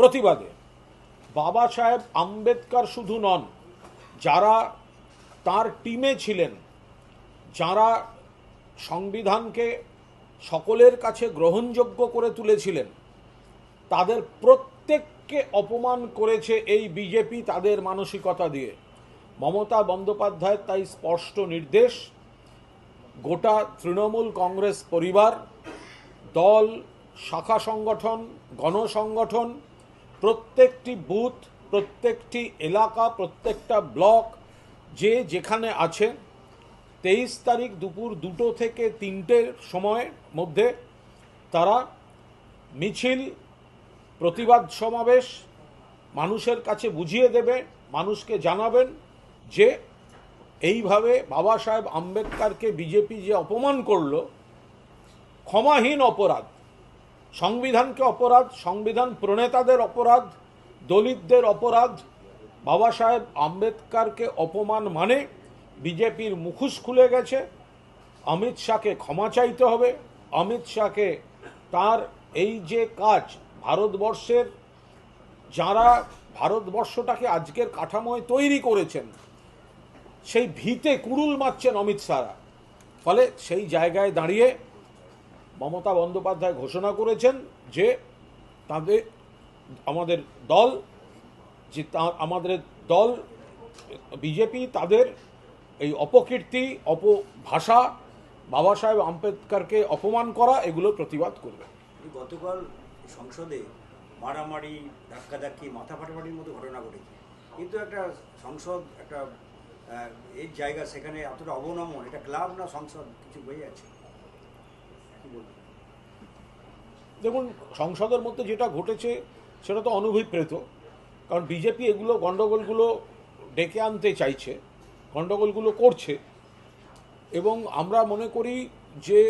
প্রতিবাদে। বাবা সাহেব আম্বেদকর শুধু নন, যারা তার টিমে ছিলেন, যারা সংবিধানকে সকলের কাছে গ্রহণযোগ্য করে তুলেছিলেন, তাদের প্রত্যেককে অপমান করেছে এই বিজেপি তাদের মানসিকতা দিয়ে। মমতা বন্দ্যোপাধ্যায়ের তাই স্পষ্ট নির্দেশ, গোটা তৃণমূল কংগ্রেস পরিবার, দল, শাখা সংগঠন, গণসংগঠন প্রত্যেকটি বুথ, প্রত্যেকটি এলাকা, প্রত্যেকটা ব্লক যে যেখানে আছে, তেইশ তারিখ দুপুর দুটো থেকে তিনটের সময়ের মধ্যে তারা মিছিল, প্রতিবাদ সমাবেশ মানুষের কাছে বুঝিয়ে দেবে, মানুষকে জানাবেন যে এইভাবে বাবা সাহেব আম্বেদকরকে বিজেপি যে অপমান করল, ক্ষমাহীন অপরাধ সংবিধানকে অপরাধ, সংবিধান প্রণেতাদের অপরাধ, দলিতদের অপরাধ, বাবা সাহেব আম্বেদকরকে অপমান মানে বিজেপির মুখোশ খুলে গেছে, অমিত শাহকে ক্ষমা চাইতে হবে, অমিত শাহকে তার এই যে কাজ ভারতবর্ষের, যারা ভারতবর্ষটাকে আজকের কাঠামোয় তৈরি করেছেন, সেই ভিতে কুড়ুল মারছেন অমিত শাহরা। ফলে সেই জায়গায় দাঁড়িয়ে মমতা বন্দ্যোপাধ্যায় ঘোষণা করেছেন যে তাদের, আমাদের দল, যে আমাদের দল, বিজেপি তাদের এই অপকীর্তি, অপভাষা, বাবা সাহেব আম্বেদকারকে অপমান করা এগুলোর প্রতিবাদ করবে। গতকাল সংসদে মারামারি, ধাক্কাধাক্কি, মাথা ফাটাফাটির মতো ঘটনা ঘটেছে। কিন্তু একটা সংসদ, একটা এই জায়গা সেখানে এতটা অবনমন, এটা ক্লাব না সংসদ, কিছু বই আছে দেখুন, সংসদের মধ্যে যেটা ঘটেছে, সেটা তো অনভিপ্রেত কারণ বিজেপি এগুলো গণ্ডগোলগুলো ডেকে আনতে চাইছে গণ্ডগোলগুলো করছে। এবং আমরা মনে করি যে,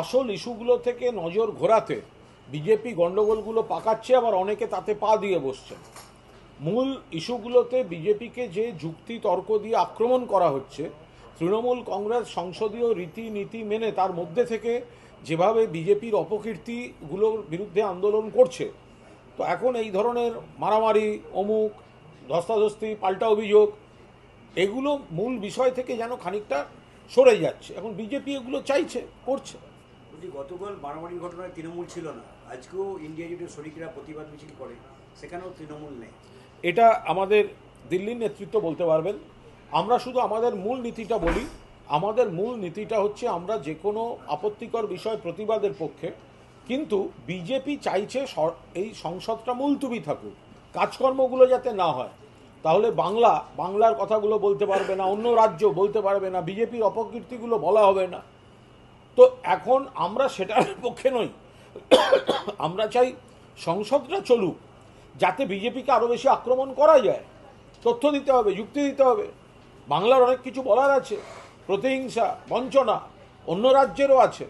আসল ইস্যুগুলো থেকে নজর ঘোরাতে বিজেপি গণ্ডগোলগুলো পাকাচ্ছে, আবার অনেকে তাতে পা দিয়ে বসছেন। মূল ইস্যুগুলোতে বিজেপিকে যে যুক্তি তর্ক দিয়ে আক্রমণ করা হচ্ছে, তৃণমূল কংগ্রেস সংসদীয় রীতিনীতি মেনে তার মধ্যে থেকে যেভাবে বিজেপির অপকীর্তিগুলোর বিরুদ্ধে আন্দোলন করছে তো এখন এই ধরনের মারামারি অমুক ধস্তাধস্তি পাল্টা অভিযোগ এগুলো মূল বিষয় থেকে যেন খানিকটা সরে যাচ্ছে। এখন বিজেপি এগুলো চাইছে করছে। গতকাল মারামারির ঘটনায় তৃণমূল ছিল না। আজকেও ইন্ডিয়া জুটের শরিকরা প্রতিবাদ মিছিল করে সেখানেও তৃণমূল নেই। এটা আমাদের দিল্লির নেতৃত্ব বলতে পারবেন। আমরা শুধু আমাদের মূল নীতিটা বলি আমাদের মূল নীতিটা হচ্ছে আমরা যে কোনো আপত্তিকর বিষয় প্রতিবাদের পক্ষে, কিন্তু বিজেপি চাইছে এই সংসদটা মুলতুবি থাকুক, কাজকর্মগুলো যাতে না হয়। তাহলে বাংলা, বাংলার কথাগুলো বলতে পারবে না, অন্য রাজ্য বলতে পারবে না, বিজেপির অপকীর্তিগুলো বলা হবে না। তো এখন আমরা সেটার পক্ষে নই। আমরা চাই সংসদটা চলুক, যাতে বিজেপিকে আরও বেশি আক্রমণ করা যায়। তথ্য দিতে হবে, যুক্তি দিতে হবে। বাংলার অনেক কিছু বলার আছে। প্রতিহিংসা বঞ্চনা অন্য রাজ্যেরও আছে।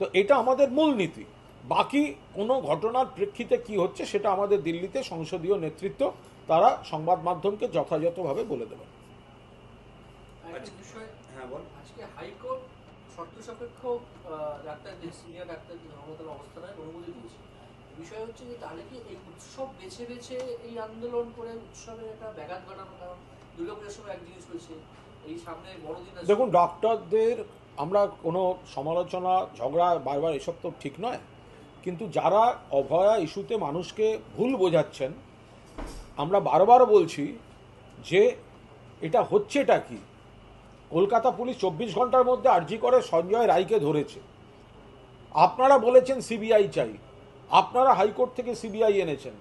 তো এটা আমাদের মূল নীতি। বাকি কোনো ঘটনার প্রেক্ষিতে কি হচ্ছে সেটা আমাদের দিল্লিতে সংসদীয় নেতৃত্ব তারা সংবাদ মাধ্যমকে যথাযথভাবে বলে দেবেন। বিষয় হ্যাঁ আজকে হাইকোর্ট শর্ত সাপেক্ষ ডাক্তারদের সিনিয়র ডাক্তারদের ধর্মতলা অবস্থানের অনুমতি দিয়েছে বিষয় হচ্ছে যে তাহলে কি এই উৎসব বেছে বেছে এই আন্দোলন করে উৎসবের একটা ব্যাঘাত ঘটানো কারণ? দুর্গাপূজার সময় এক জিনিস হয়েছে দেখুন ডক্টরদের আমরা কোনো সমালোচনা, ঝগড়া বারবার এসব তো ঠিক নয়। কিন্তু যারা অভয়া ইস্যুতে মানুষকে ভুল বোঝাচ্ছেন, আমরা বারবার বলছি যে এটা হচ্ছেটা কি? কলকাতা পুলিশ চব্বিশ ঘণ্টার মধ্যে আর্জি করে সঞ্জয় রায়কে ধরেছে। আপনারা বলেছেন সিবিআই চাই। আপনারা হাইকোর্ট থেকে সিবিআই এনেছেন।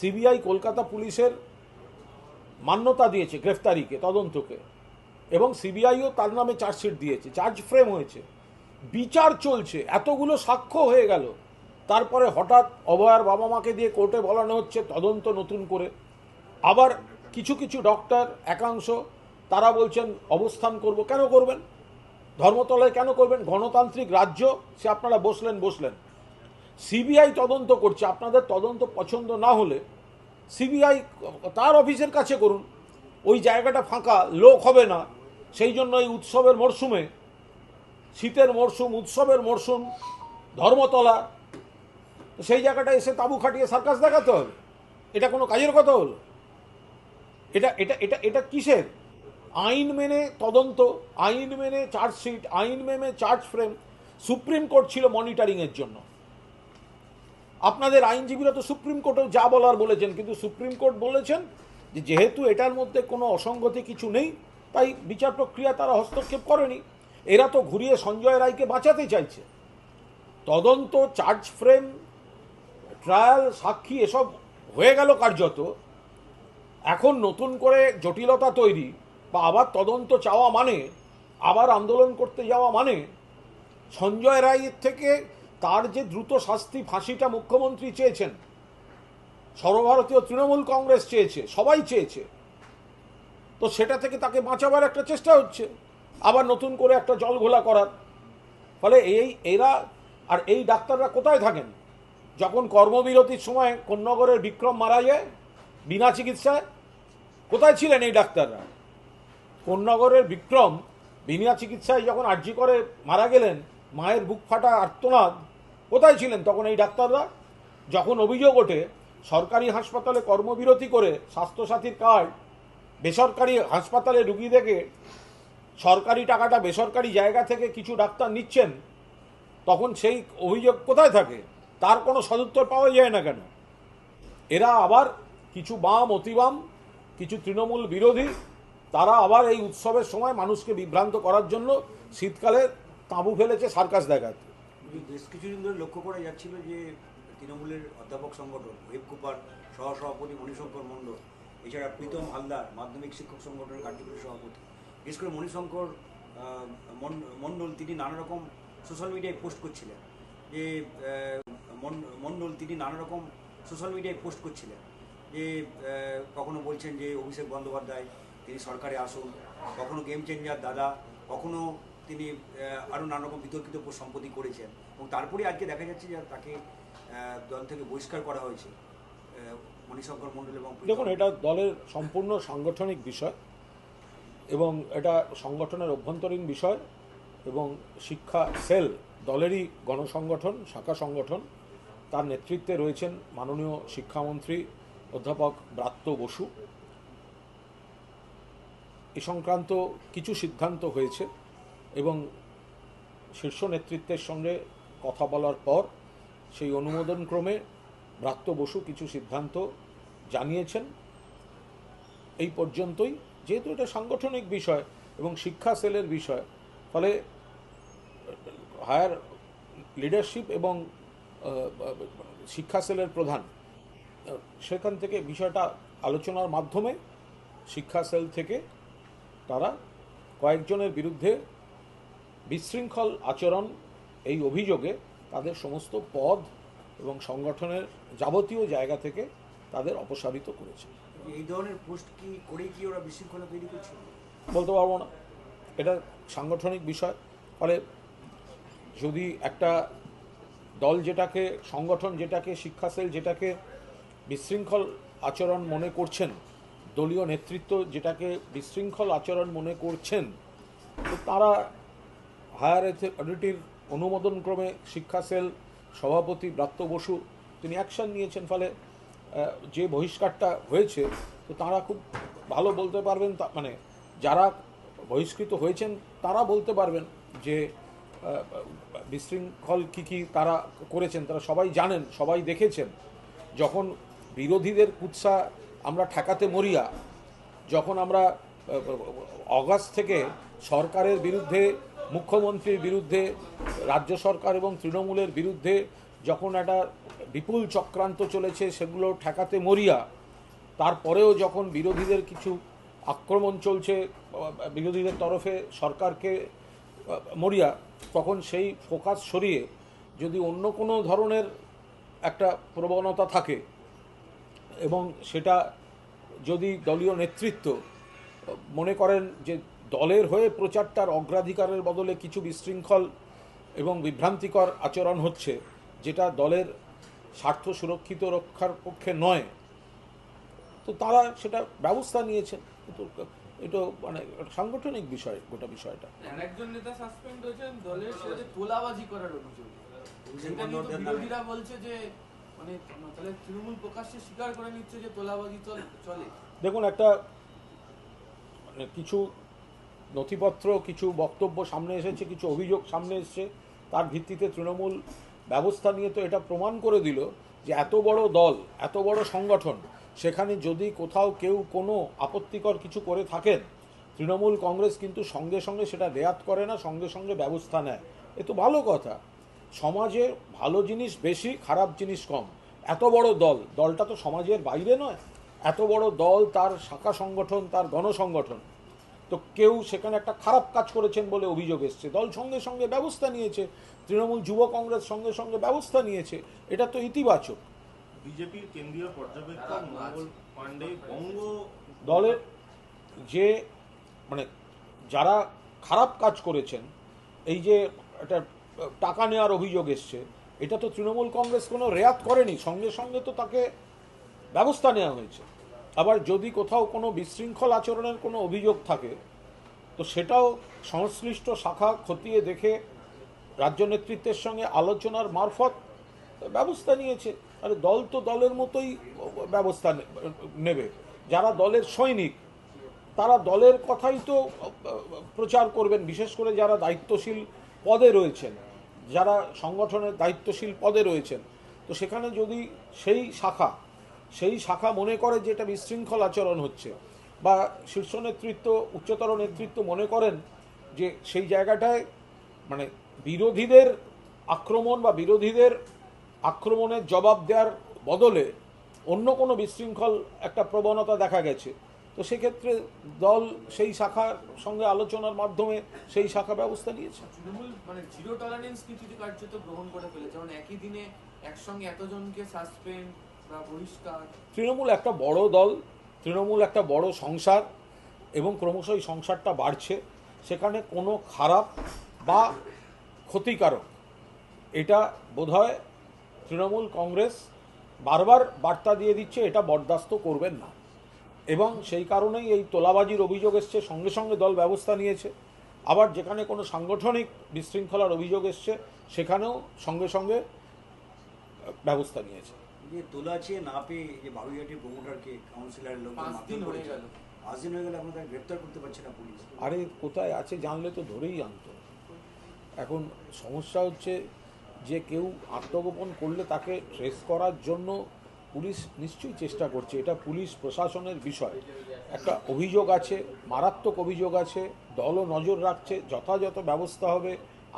সিবিআই কলকাতা পুলিশের মান্যতা দিয়েছে গ্রেফতারিকে, তদন্তকে। এবং সিবিআইও তার নামে চার্জশিট দিয়েছে, চার্জ ফ্রেম হয়েছে। বিচার চলছে, এতগুলো সাক্ষ্য হয়ে গেল। তারপরে হঠাৎ অভয়ার বাবা মাকে দিয়ে কোর্টে বলানো হচ্ছে তদন্ত নতুন করে। আবার কিছু কিছু ডক্টর, একাংশ, তারা বলছেন অবস্থান করব। কেন করবেন? ধর্মতলায় কেন করবেন? গণতান্ত্রিক রাজ্য, সে আপনারা বসলেন বসলেন। সিবিআই তদন্ত করছে, আপনাদের তদন্ত পছন্দ না হলে সিবিআই তার অফিসের কাছে করুন। ওই জায়গাটা ফাঁকা, লোক হবে না। সেই জন্য এই উৎসবের মরশুমে শীতের মরশুম উৎসবের মরশুম ধর্মতলা, সেই জায়গাটা এসে তাঁবু খাটিয়ে সার্কাস দেখাতে হবে। এটা কোনো কাজের কথা হলো? এটা এটা এটা এটা কিসের? আইন মেনে তদন্ত, আইন মেনে চার্জশিট আইন মেনে চার্জ ফ্রেম সুপ্রিম কোর্ট ছিল মনিটরিংয়ের জন্য। আপনাদের আইনজীবীরা তো সুপ্রিম কোর্টেও যা বলার বলেছেন, কিন্তু সুপ্রিম কোর্ট বলেছেন যে যেহেতু এটার মধ্যে কোনো অসঙ্গতি কিছু নেই তাই বিচার প্রক্রিয়া তারা হস্তক্ষেপ করেনি। এরা তো ঘুরিয়ে সঞ্জয় রায়কে বাঁচাতে চাইছে। তদন্ত, চার্জ ফ্রেম, ট্রায়াল, সাক্ষী, এসব হয়ে গেল কার্যত। এখন নতুন করে জটিলতা তৈরি বা আবার তদন্ত চাওয়া মানে আবার আন্দোলন করতে যাওয়া মানে সঞ্জয় রায়ের থেকে তার যে দ্রুত শাস্তি ফাঁসিটা মুখ্যমন্ত্রী চেয়েছেন, সর্বভারতীয় তৃণমূল কংগ্রেস চেয়েছে, সবাই চেয়েছে তো সেটা থেকে তাকে বাঁচাবার একটা চেষ্টা হচ্ছে। আবার নতুন করে একটা জল ঘোলা করার। ফলে এই, এরা আর এই ডাক্তাররা কোথায় থাকেন? যখন কর্মবিরতির সময় কোন্নগরের বিক্রম মারা যায়, বিনা চিকিৎসায়, কোথায় ছিলেন এই ডাক্তাররা? কোন্নগরের বিক্রম বিনা চিকিৎসায় যখন আর্জি করে মারা গেলেন, মায়ের বুক ফাটা আর্তনাদ, কোথায় ছিলেন তখন এই ডাক্তাররা? যখন অভিযোগ ওঠে, সরকারি হাসপাতালে কর্মবিরতি করে স্বাস্থ্যসাথীর কার্ড বেসরকারি হাসপাতালে রুগী দেখে সরকারি টাকাটা বেসরকারি জায়গা থেকে কিছু ডাক্তার নিচ্ছেন, তখন সেই অভিযোগ কোথায় থাকে? তার কোনো সদুত্তর পাওয়া যায় না কেন? এরা আবার কিছু বাম, অতিবাম, কিছু তৃণমূল বিরোধী, তারা আবার এই উৎসবের সময় মানুষকে বিভ্রান্ত করার জন্য শীতকালে তাঁবু ফেলেছে সার্কাস দেখাতে। বেশ কিছুদিন ধরে লক্ষ্য করা যাচ্ছিল যে তৃণমূলের অধ্যাপক সংগঠন, ওয়েব কুপার, সহসভাপতি মণিশঙ্কর মণ্ডল এছাড়া প্রীতম হালদার, মাধ্যমিক শিক্ষক সংগঠনের কার্যকরী সভাপতি। বিশেষ করে মণিশঙ্কর মণ্ডল তিনি নানা রকম সোশ্যাল মিডিয়ায় পোস্ট করছিলেন। যে মণ্ডল তিনি নানা রকম সোশ্যাল মিডিয়ায় পোস্ট করছিলেন। যে কখনো বলছেন যে, অভিষেক বন্দ্যোপাধ্যায়, তিনি সরকারে আসুন। কখনো গেম চেঞ্জার দাদা, কখনো তিনি আরও নানা রকম বিতর্কিত সম্পত্তি করেছেন। এবং তারপরে আজকে দেখা যাচ্ছে যে তাকে দল থেকে বহিষ্কার করা হয়েছে। দেখুন, এটা দলের সম্পূর্ণ সাংগঠনিক বিষয় এবং এটা সংগঠনের অভ্যন্তরীণ বিষয় এবং শিক্ষা সেল দলেরই গণসংগঠন, শাখা সংগঠন। তার নেতৃত্বে রয়েছেন মাননীয় শিক্ষামন্ত্রী অধ্যাপক ব্রাত্য বসু। এ সংক্রান্ত কিছু সিদ্ধান্ত হয়েছে এবং শীর্ষ নেতৃত্বের সঙ্গে কথা বলার পর সেই অনুমোদন ক্রমে ব্রাত্য বসু কিছু সিদ্ধান্ত জানিয়েছেন। এই পর্যন্তই। যেহেতু এটা সাংগঠনিক বিষয় এবং শিক্ষা সেলের বিষয়, ফলে হায়ার লিডারশিপ এবং শিক্ষা সেলের প্রধান, সেখান থেকে বিষয়টা আলোচনার মাধ্যমে শিক্ষা সেল থেকে তারা কয়েকজনের বিরুদ্ধে বিশৃঙ্খল আচরণ, এই অভিযোগে তাদের সমস্ত পদ এবং সংগঠনের যাবতীয় জায়গা থেকে তাদের অপসারিত করেছে। এই ধরনের পোস্ট কি করে কি ওরা বিশৃঙ্খলা তৈরি করছে? বলতে পারব না। এটা সাংগঠনিক বিষয়। ফলে যদি একটা দল যেটাকে সংগঠন যেটাকে শিক্ষা সেল যেটাকে বিশৃঙ্খল আচরণ মনে করছেন দলীয় নেতৃত্ব যেটাকে বিশৃঙ্খল আচরণ মনে করছেন তো তারা হায়ার অথরিটির অনুমোদন ক্রমে শিক্ষা সেল সভাপতি ব্রাত্য বসু, তিনি অ্যাকশন নিয়েছেন ফলে যে বহিষ্কারটা হয়েছে, তো তারা খুব ভালো বলতে পারবেন মানে যারা বহিষ্কৃত হয়েছেন, তারা বলতে পারবেন যে বিশৃঙ্খল কী কী তারা করেছেন, তারা সবাই জানেন, সবাই দেখেছেন। যখন বিরোধীদের কুৎসা আমরা ঠেকাতে মরিয়া, যখন আমরা অগাস্ট থেকে সরকারের বিরুদ্ধে মুখ্যমন্ত্রীর বিরুদ্ধে, রাজ্য সরকার এবং তৃণমূলের বিরুদ্ধে যখন একটা বিপুল চক্রান্ত চলেছে, সেগুলো ঠেকাতে মরিয়া, তারপরেও যখন বিরোধীদের কিছু আক্রমণ চলছে, বিরোধীদের তরফে সরকারকে মরিয়া, তখন সেই ফোকাস সরিয়ে যদি অন্য কোনো ধরনের একটা প্রবণতা থাকে এবং সেটা যদি দলীয় নেতৃত্ব মনে করেন যে দলের হয়ে প্রচারটার অগ্রাধিকারের বদলে কিছু বিশৃঙ্খল এবং বিভ্রান্তিকর আচরণ হচ্ছে যেটা দলের স্বার্থ সুরক্ষিত রক্ষার পক্ষে নয়। তো তারা সেটা ব্যবস্থা কিন্তু এটা মানে সাংগঠনিক বিষয় গোটা বিষয়টা। একজন নেতা সাসপেন্ড হয়েছেন দলের সাথে তোলাবাজি করার অভিযোগ। বিরোধীরা বলছে যে মানে তাহলে তৃণমূল প্রকাশ্যে স্বীকার করে নিচ্ছে যে তোলাবাজি চল চলে। দেখুন একটা মানে কিছু নথিপত্র, কিছু বক্তব্য সামনে এসেছে, কিছু অভিযোগ সামনে এসেছে, তার ভিত্তিতে তৃণমূল ব্যবস্থা নিয়ে তো এটা প্রমাণ করে দিল যে এত বড় দল, এত বড় সংগঠন, সেখানে যদি কোথাও কেউ কোনো আপত্তিকর কিছু করে থাকেন, তৃণমূল কংগ্রেস কিন্তু সঙ্গে সঙ্গে সেটা রেয়াত করে না, সঙ্গে সঙ্গে ব্যবস্থা নেয়। এ তো ভালো কথা। সমাজে ভালো জিনিস বেশি, খারাপ জিনিস কম। এত বড় দল, দলটা তো সমাজের বাইরে নয়। এত বড় দল, তার শাখা সংগঠন, তার গণসংগঠন। তো কেউ সেখানে একটা খারাপ কাজ করেছেন বলে অভিযোগ এসছে। দল সঙ্গে সঙ্গে ব্যবস্থা নিয়েছে তৃণমূল যুব কংগ্রেস সঙ্গে সঙ্গে ব্যবস্থা নিয়েছে এটা তো ইতিবাচক। বিজেপির কেন্দ্রীয় পর্যবেক্ষক মঙ্গল পাণ্ডে বঙ্গ দলের যে মানে যারা খারাপ কাজ করেছেন এই যে একটা টাকা নেওয়ার অভিযোগ এসছে এটা তো তৃণমূল কংগ্রেস কোনো রেয়াত করেনি সঙ্গে সঙ্গে তো তাকে ব্যবস্থা নেওয়া হয়েছে। আবার যদি কোথাও কোনো বিশৃঙ্খল আচরণের কোনো অভিযোগ থাকে, তো সেটাও সংশ্লিষ্ট শাখা খতিয়ে দেখে রাজ্য নেতৃত্বের সঙ্গে আলোচনার মারফত ব্যবস্থা নিয়েছে। আরে দল তো দলের মতোই ব্যবস্থা নেবে। যারা দলের সৈনিক, তারা দলের কথাই তো প্রচার করবেন, বিশেষ করে যারা দায়িত্বশীল পদে রয়েছেন, যারা সংগঠনের দায়িত্বশীল পদে রয়েছেন। তো সেখানে যদি সেই শাখা সেই শাখা মনে করে যে এটা বিশৃঙ্খল আচরণ হচ্ছে। বা শীর্ষ নেতৃত্ব, উচ্চতর নেতৃত্ব মনে করেন যে সেই জায়গাটায় মানে বিরোধীদের আক্রমণ বা বিরোধীদের আক্রমণের জবাব দেওয়ার বদলে অন্য কোনো বিশৃঙ্খল একটা প্রবণতা দেখা গেছে। তো সেক্ষেত্রে দল সেই শাখার সঙ্গে আলোচনার মাধ্যমে সেই শাখা ব্যবস্থা নিয়েছে। তৃণমূল মানে জিরো টলারেন্স নীতিটি কার্যত গ্রহণ করে ফেলেছে। যেমন একই দিনে একসঙ্গে এতজনকে সাসপেন্ড তৃণমূল একটা বড় দল, তৃণমূল একটা বড় সংসার, এবং ক্রমশ এই সংসারটা বাড়ছে। সেখানে কোনো খারাপ বা ক্ষতিকারক। এটা বোধহয় তৃণমূল কংগ্রেস বারবার বার্তা দিয়ে দিচ্ছে, এটা বরদাস্ত করবেন না। এবং সেই কারণেই এই তোলাবাজির অভিযোগ এসছে, সঙ্গে সঙ্গে দল ব্যবস্থা নিয়েছে। আবার যেখানে কোনো সাংগঠনিক বিশৃঙ্খলার অভিযোগ এসছে, সেখানেও সঙ্গে সঙ্গে ব্যবস্থা নিয়েছে। যে তোলা চেয়ে না পেয়ে যে বাবুইহাটির প্রমোটারকে কাউন্সিলরের লোক পাঁচ দিন হয়ে গেল। পাঁচ দিন হয়ে গেলে এখন তাকে গ্রেপ্তার করতে পারছে না পুলিশ। আরে কোথায় আছে জানলে তো ধরেই আনতো এখন সমস্যা হচ্ছে যে কেউ আত্মগোপন করলে তাকে ট্রেস করার জন্য পুলিশ নিশ্চয়ই চেষ্টা করছে। এটা পুলিশ প্রশাসনের বিষয়। একটা অভিযোগ আছে মারাত্মক অভিযোগ আছে দলও নজর রাখছে যথাযথ ব্যবস্থা হবে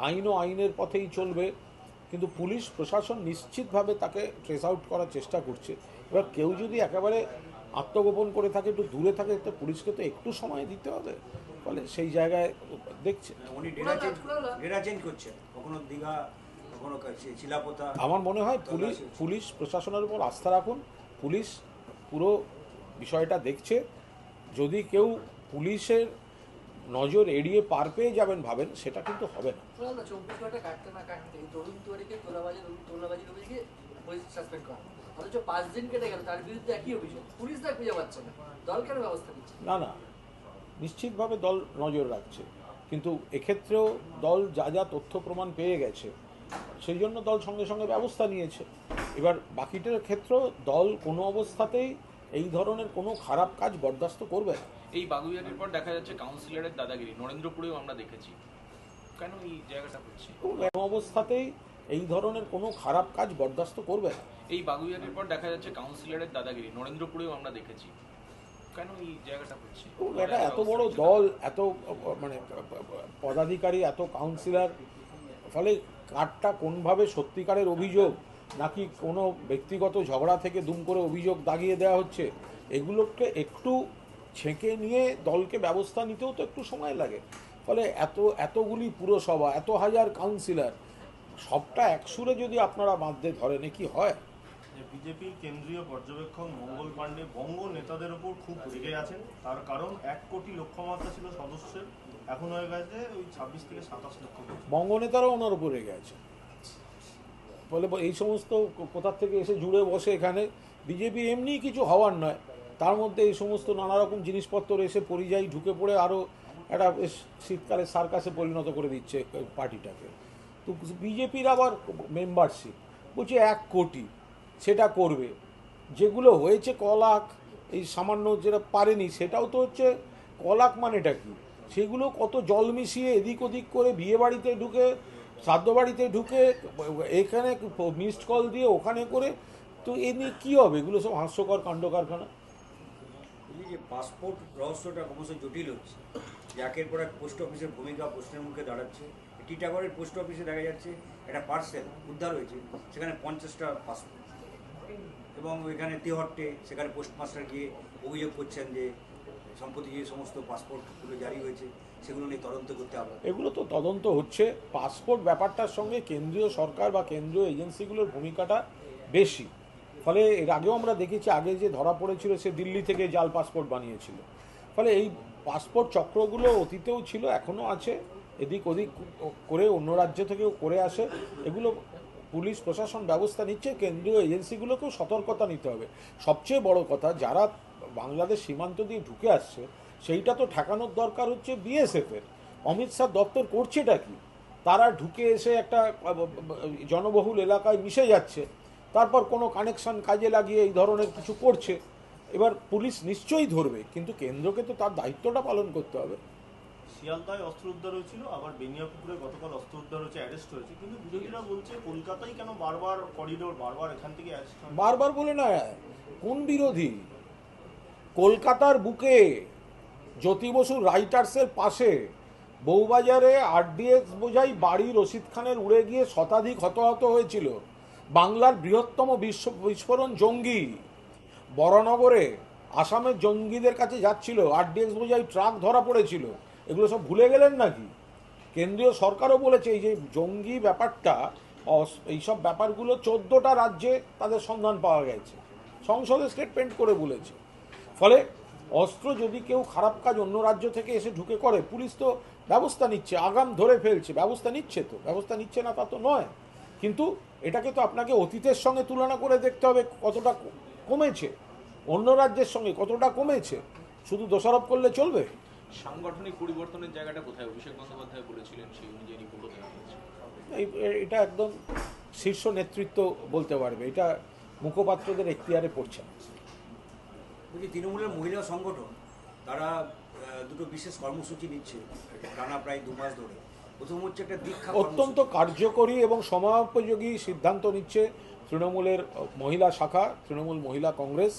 আইনও আইনের পথেই চলবে। কিন্তু পুলিশ প্রশাসন নিশ্চিতভাবে তাকে ট্রেস আউট করার চেষ্টা করছে। এবার কেউ যদি একেবারে আত্মগোপন করে থাকে একটু দূরে থাকে তো পুলিশকে তো একটু সময় দিতে হবে। ফলে সেই জায়গায় দেখছে। কাছে- আমার মনে হয় পুলিশ পুলিশ প্রশাসনের উপর আস্থা রাখুন। পুলিশ পুরো বিষয়টা দেখছে। যদি কেউ পুলিশের নজর এড়িয়ে পার পেয়ে যাবেন ভাবেন সেটা কিন্তু হবে না। শোনা না চব্বিশ না কাটতে এই তরুণ তুয়ারিকে তোলাবাজি তোলাবাজির অভিযোগে পুলিশ অথচ পাঁচ দিন কেটে গেল তার বিরুদ্ধে একই অভিযোগ। পুলিশ তার পাচ্ছে না। দল কেন ব্যবস্থা নিচ্ছে? না না। নিশ্চিতভাবে দল নজর রাখছে। কিন্তু এক্ষেত্রেও দল যা যা তথ্য প্রমাণ পেয়ে গেছে সেই জন্য দল সঙ্গে সঙ্গে ব্যবস্থা নিয়েছে। এবার বাকিটার ক্ষেত্রেও দল কোনো অবস্থাতেই এই ধরনের কোনো খারাপ কাজ বরদাস্ত করবে না। এই বাগুইয়াটির পর দেখা যাচ্ছে কাউন্সিলরের দাদাগিরি নরেন্দ্রপুরেও আমরা দেখেছি। কেন এই জায়গাটা হচ্ছে? অবস্থাতেই এই ধরনের কোনো খারাপ কাজ বরদাস্ত করবে না। এই বাগুইয়াটির পর দেখা যাচ্ছে কাউন্সিলরের দাদাগিরি নরেন্দ্রপুরেও আমরা দেখেছি। কেন এই জায়গাটা হচ্ছে? এটা এত বড় দল এত মানে পদাধিকারী এত কাউন্সিলর ফলে কারটা কোনভাবে সত্যিকারের অভিযোগ নাকি কোনো ব্যক্তিগত ঝগড়া থেকে দুম করে অভিযোগ দাগিয়ে দেওয়া হচ্ছে? এগুলোকে একটু ছেঁকে নিয়ে দলকে ব্যবস্থা নিতেও তো একটু সময় লাগে। ফলে এত এতগুলি পুরসভা এত হাজার কাউন্সিলর সবটা একসুরে যদি আপনারা বাঁধতে ধরেন কি হয়? যে বিজেপির কেন্দ্রীয় পর্যবেক্ষক মঙ্গল পাণ্ডে বঙ্গ নেতাদের উপর খুব রেগে আছেন। তার কারণ এক কোটি লক্ষ্যমাত্রা ছিল সদস্যের। এখন হয়ে গেছে ওই ছাব্বিশ থেকে সাতাশ লক্ষ কোটি। বঙ্গনেতারাও ওনার উপর রেগে আছে বলে এই সমস্ত কোথার থেকে এসে জুড়ে বসে এখানে বিজেপি এমনি কিছু হওয়ার নয়। তার মধ্যে এই সমস্ত নানা রকম জিনিসপত্র এসে পরিযায়ী ঢুকে পড়ে আরও একটা শীতকালে সার্কাসে পরিণত করে দিচ্ছে পার্টিটাকে। তো বিজেপির আবার মেম্বারশিপ বলছে এক কোটি, সেটা করবে। যেগুলো হয়েছে ক লাখ এই সামান্য যেটা পারেনি, সেটাও তো হচ্ছে কলাক মানেটা কি? সেগুলো কত জল মিশিয়ে এদিক ওদিক করে বিয়ে বাড়িতে ঢুকে শ্রাদ্ধ বাড়িতে ঢুকে, এখানে মিসড কল দিয়ে ওখানে করে, তো এ নিয়ে কী হবে? এগুলো সব হাস্যকর কাণ্ড কারখানা। যে পাসপোর্ট রহস্যটা ক্রমশ জটিল হচ্ছে, যে একের পর এক পোস্ট অফিসের ভূমিকা প্রশ্নের মুখে দাঁড়াচ্ছে। টিটাগড়ের পোস্ট অফিসে দেখা যাচ্ছে একটা পার্সেল উদ্ধার হয়েছে, সেখানে পঞ্চাশটা পাসপোর্ট এবং এখানে তিহট্টে, সেখানে পোস্টমাস্টার গিয়ে অভিযোগ করছেন যে সম্প্রতি যে সমস্ত পাসপোর্টগুলো জারি হয়েছে সেগুলো নিয়ে তদন্ত করতে হবে। এগুলো তো তদন্ত হচ্ছে। পাসপোর্ট ব্যাপারটার সঙ্গে কেন্দ্রীয় সরকার বা কেন্দ্রীয় এজেন্সিগুলোর ভূমিকাটা বেশি। ফলে এর আগেও আমরা দেখেছি, আগে যে ধরা পড়েছিল সে দিল্লি থেকে জাল পাসপোর্ট বানিয়েছিল। ফলে এই পাসপোর্ট চক্রগুলো অতীতেও ছিল, এখনও আছে। এদিক ওদিক করে অন্য রাজ্য থেকেও করে আসে। এগুলো পুলিশ প্রশাসন ব্যবস্থা নিচ্ছে, কেন্দ্রীয় এজেন্সিগুলোকেও সতর্কতা নিতে হবে। সবচেয়ে বড় কথা, যারা বাংলাদেশ সীমান্ত দিয়ে ঢুকে আসছে সেইটা তো ঠেকানোর দরকার হচ্ছে বিএসএফের। অমিত শাহ দপ্তর করছেটা কি? তারা ঢুকে এসে একটা জনবহুল এলাকায় মিশে যাচ্ছে তারপর কোনো কানেকশন কাজে লাগিয়ে এই ধরনের কিছু করছে। এবার পুলিশ নিশ্চয়ই ধরবে কিন্তু কেন্দ্রকে তো তার দায়িত্বটা পালন করতে হবে। শিয়ালদায় অস্ত্র উদ্ধার হয়েছিল আবার বেনিয়াপুকুরে গতকাল অস্ত্র উদ্ধার হয়েছে অ্যারেস্ট হয়েছে। কিন্তু বিরোধীরা বলছে কলকাতায় কেন বারবার করিডোর বারবার এখান থেকে বারবার বলে না কোন বিরোধী? কলকাতার বুকে জ্যোতি বসু রাইটার্সের পাশে। বউবাজারে আরডিএক্স বোঝাই বাড়ি রশিদ খানের উড়ে গিয়ে শতাধিক হতাহত হয়েছিল। বাংলার বৃহত্তম বিশ্ব বিস্ফোরণ জঙ্গি। বড়নগরে আসামের জঙ্গিদের কাছে যাচ্ছিল, আরডিএক্স বোঝাই ট্রাক ধরা পড়েছিল। এগুলো সব ভুলে গেলেন নাকি? কেন্দ্রীয় সরকারও বলেছে, এই যে জঙ্গি ব্যাপারটা এইসব ব্যাপারগুলো চোদ্দোটা রাজ্যে তাদের সন্ধান পাওয়া গেছে। সংসদে স্টেটমেন্ট করে বলেছে। ফলে অস্ত্র যদি কেউ খারাপ কাজ অন্য রাজ্য থেকে এসে ঢুকে করে পুলিশ তো ব্যবস্থা নিচ্ছে আগাম ধরে ফেলছে ব্যবস্থা নিচ্ছে তো। ব্যবস্থা নিচ্ছে না তা তো নয়। কিন্তু এটাকে তো আপনাকে অতীতের সঙ্গে তুলনা করে দেখতে হবে কতটা কমেছে। অন্য রাজ্যের সঙ্গে কতটা কমেছে। শুধু দোষারোপ করলে চলবে? সাংগঠনিক পরিবর্তনের জায়গাটা কোথায়? অভিষেক বন্দ্যোপাধ্যায় বলেছিলেন সেই অনুযায়ী এটা একদম শীর্ষ নেতৃত্ব বলতে পারবে। এটা মুখপাত্রদের এখতিয়ারে পড়ছে না। বলছি, তৃণমূলের মহিলা সংগঠন, তারা দুটো বিশেষ কর্মসূচি নিচ্ছে, টানা প্রায় দু মাস ধরে। প্রথম হচ্ছে একটা দীক্ষা অত্যন্ত কার্যকরী এবং সমাপযোগী সিদ্ধান্ত নিচ্ছে তৃণমূলের মহিলা শাখা, তৃণমূল মহিলা কংগ্রেস।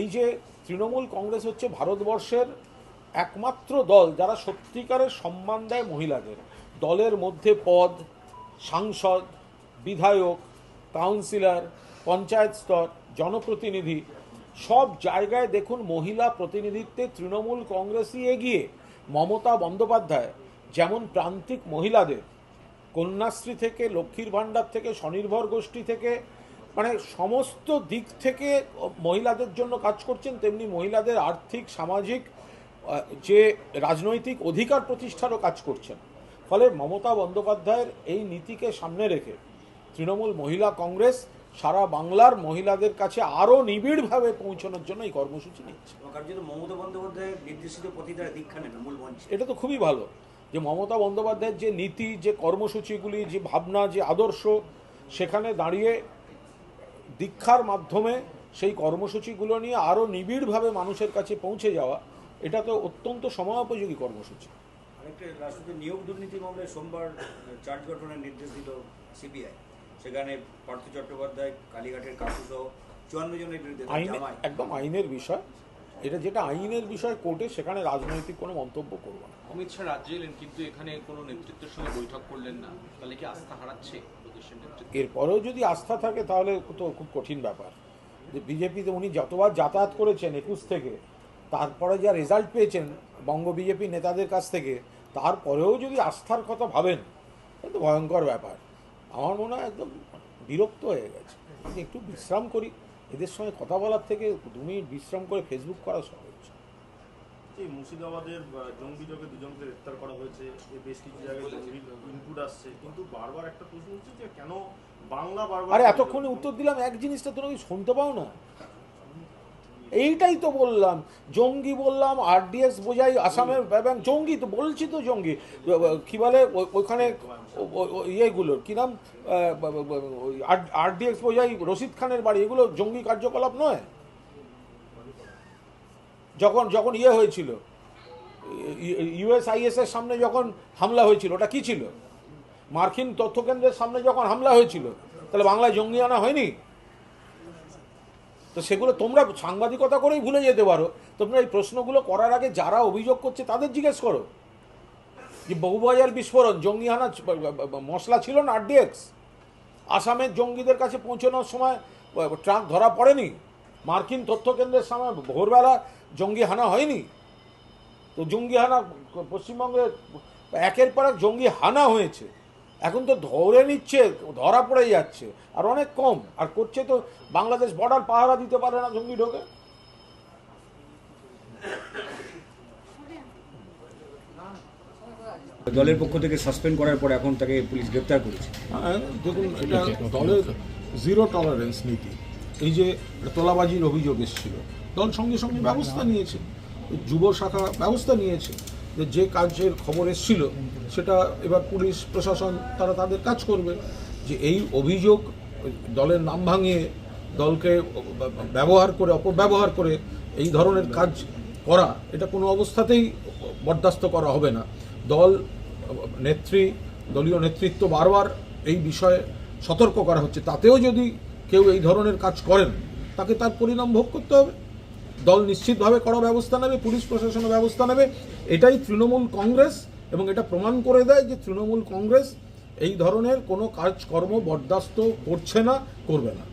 এই যে তৃণমূল কংগ্রেস হচ্ছে ভারতবর্ষের একমাত্র দল যারা সত্যিকারের সম্মান দেয় মহিলাদের। দলের মধ্যে পদ, সাংসদ, বিধায়ক, কাউন্সিলর, পঞ্চায়েত স্তর, জনপ্রতিনিধি সব জায়গায় দেখুন মহিলা প্রতিনিধিত্বে তৃণমূল কংগ্রেসই এগিয়ে, মমতা বন্দ্যোপাধ্যায়, যেমন প্রান্তিক মহিলাদের। কন্যাশ্রী থেকে, লক্ষ্মীর ভাণ্ডার থেকে, স্বনির্ভর গোষ্ঠী থেকে মানে সমস্ত দিক থেকে মহিলাদের জন্য কাজ করছেন, তেমনি মহিলাদের আর্থিক, সামাজিক যে রাজনৈতিক অধিকার প্রতিষ্ঠারও কাজ করছেন। ফলে মমতা বন্দ্যোপাধ্যায়ের এই নীতিকে সামনে রেখে তৃণমূল মহিলা কংগ্রেস সারা বাংলার মহিলাদের কাছে আরও নিবিড়ভাবে পৌঁছানোর জন্য এই কর্মসূচি নিচ্ছে। মমতা বন্দ্যোপাধ্যায়ের নির্দেশিত দীক্ষা নেবে মূল এটা তো খুবই ভালো যে মমতা বন্দ্যোপাধ্যায়ের যে নীতি যে কর্মসূচিগুলি যে ভাবনা যে আদর্শ সেখানে দাঁড়িয়ে দীক্ষার মাধ্যমে সেই কর্মসূচিগুলো নিয়ে আরও নিবিড়ভাবে মানুষের কাছে পৌঁছে যাওয়া এটা তো অত্যন্ত সময়োপযোগী কর্মসূচি। আরেকটা রাষ্ট্রপতি নিয়োগ দুর্নীতি মামলায় সোমবার চার্জ গঠনের নির্দেশ দিল সিবিআই। সেখানে পার্থ চট্টোপাধ্যায় কালীঘাটের কাকু সহ চুয়ান্ন জনের বিরুদ্ধে আইন একদম আইনের বিষয়। এটা যেটা আইনের বিষয় কোর্টে সেখানে রাজনৈতিক কোনো মন্তব্য করব না। অমিত শাহ রাজ্যে এলেন কিন্তু এখানে কোনো নেতৃত্বের সঙ্গে বৈঠক করলেন না। তাহলে কি আস্থা হারাচ্ছে এরপরেও যদি আস্থা থাকে তাহলে তো খুব কঠিন ব্যাপার। যে বিজেপিতে উনি যতবার যাতায়াত করেছেন একুশ থেকে তারপরে যা রেজাল্ট পেয়েছেন বঙ্গ বিজেপি নেতাদের কাছ থেকে তারপরেও যদি আস্থার কথা ভাবেন তো ভয়ঙ্কর ব্যাপার। আমার মনে হয় একদম বিরক্ত হয়ে গেছে। একটু বিশ্রাম করি এদের সঙ্গে কথা বলার থেকে দু মিনিট বিশ্রাম করে ফেসবুক করা সহজ। এই মুর্শিদাবাদের জঙ্গি যোগে দুজনকে গ্রেপ্তার করা হয়েছে। বেশ কিছু জায়গায় জঙ্গির ইনপুট আসছে। কিন্তু বারবার একটা প্রশ্ন হচ্ছে যে কেন বাংলা বারবার আরে এতক্ষণে উত্তর দিলাম এক জিনিসটা তোমরা কি শুনতে পাও না। এইটাই তো বললাম। জঙ্গি বললাম আরডিএক্স বোঝাই, আসামের জঙ্গি তো, বলছি তো জঙ্গি। কি বলে ওইখানে ইয়েগুলোর, কি নাম? আরডিএক্স বোঝাই, রশিদ খানের বাড়ি, এগুলো জঙ্গি কার্যকলাপ নয়? যখন যখন ইয়ে হয়েছিল ইউএসআইএস এর সামনে যখন হামলা হয়েছিল, ওটা কি ছিল? মার্কিন তথ্য কেন্দ্রের সামনে যখন হামলা হয়েছিল, তাহলে বাংলায় জঙ্গি আনা হয়নি? তো সেগুলো তোমরা সাংবাদিকতা করেই ভুলে যেতে পারো। তোমরা এই প্রশ্নগুলো করার আগে যারা অভিযোগ করছে তাদের জিজ্ঞেস করো। যে বহুবাজার বিস্ফোরণ জঙ্গি হানা ছ- বা- বা- বা- মশলা ছিল না আরডিএক্স? আসামের জঙ্গিদের কাছে পৌঁছানোর সময় ট্রাক ধরা পড়েনি? মার্কিন তথ্য কেন্দ্রের সময় ভোরবেলা জঙ্গি হানা হয়নি? তো জঙ্গি হানা পশ্চিমবঙ্গে একের পর এক জঙ্গি হানা হয়েছে। এখন তো ধরে নিচ্ছে ধরা পড়ে যাচ্ছে। আর অনেক কম। আর করছে তো বাংলাদেশ বর্ডার পাহারা দিতে পারে না জঙ্গি ঢোকে। দলের পক্ষ থেকে সাসপেন্ড করার পর এখন তাকে পুলিশ গ্রেপ্তার করেছে। হ্যাঁ, দেখুন এটা দলের জিরো টলারেন্স নীতি। এই যে তোলাবাজির অভিযোগ এসেছিল দল সঙ্গে সঙ্গে ব্যবস্থা নিয়েছে। যুব শাখা ব্যবস্থা নিয়েছে। যে যে কাজের খবর এসেছিল, সেটা এবার পুলিশ, প্রশাসন, তারা তাদের কাজ করবে। যে এই অভিযোগ দলের নাম ভাঙিয়ে দলকে ব্যবহার করে, অপব্যবহার করে এই ধরনের কাজ করা, এটা কোনো অবস্থাতেই বরদাস্ত করা হবে না। দল, নেত্রী, দলীয় নেতৃত্ব বারবার এই বিষয়ে সতর্ক করা হচ্ছে। তাতেও যদি কেউ এই ধরনের কাজ করেন, তাকে তার পরিণাম ভোগ করতে হবে। দল নিশ্চিতভাবে করা ব্যবস্থা নেবে, পুলিশ প্রশাসনের ব্যবস্থা নেবে। এটাই তৃণমূল কংগ্রেস এবং এটা প্রমাণ করে দেয় যে তৃণমূল কংগ্রেস এই ধরনের কোনো কাজকর্ম বরদাস্ত করছে না, করবে না।